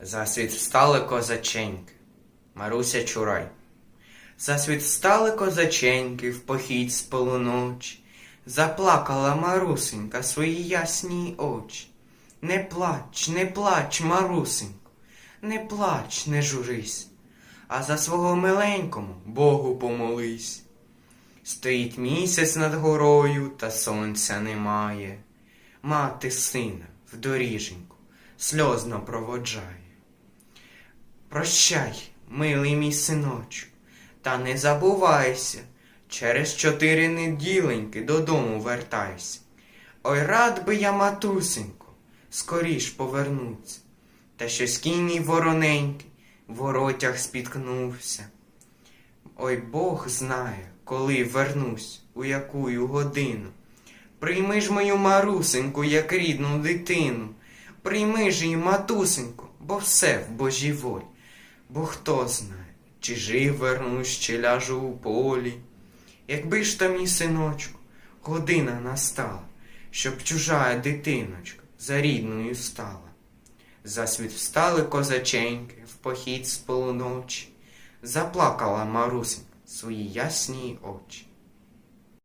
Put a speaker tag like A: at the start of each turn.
A: Засвіт встали козаченьки, Маруся Чурай. Засвіт встали козаченьки в похід з полуночі. Заплакала Марусенька свої ясні очі. Не плач, не плач, Марусенько, не плач, не журись, а за свого миленькому Богу помолись. Стоїть місяць над горою, та сонця немає. Мати сина в доріженьку сльозно проводжає. Прощай, милий мій синочку, та не забувайся, через чотири неділеньки додому вертайся. Ой, рад би я, матусенько, скоріш повернуться. Та щось кінь мій вороненький в воротях спіткнувся. Ой, Бог знає, коли вернусь, у якую годину. Прийми ж мою марусеньку, як рідну дитину. Прийми ж її, матусеньку, бо все в Божій волі. Бо хто знає, чи жив вернусь, чи ляжу у полі. Якби ж то мій синочку, година настала, щоб чужая дитиночка за рідною стала. Засвіт встали козаченьки в похід з полуночі, заплакала Марусенька свої ясні очі.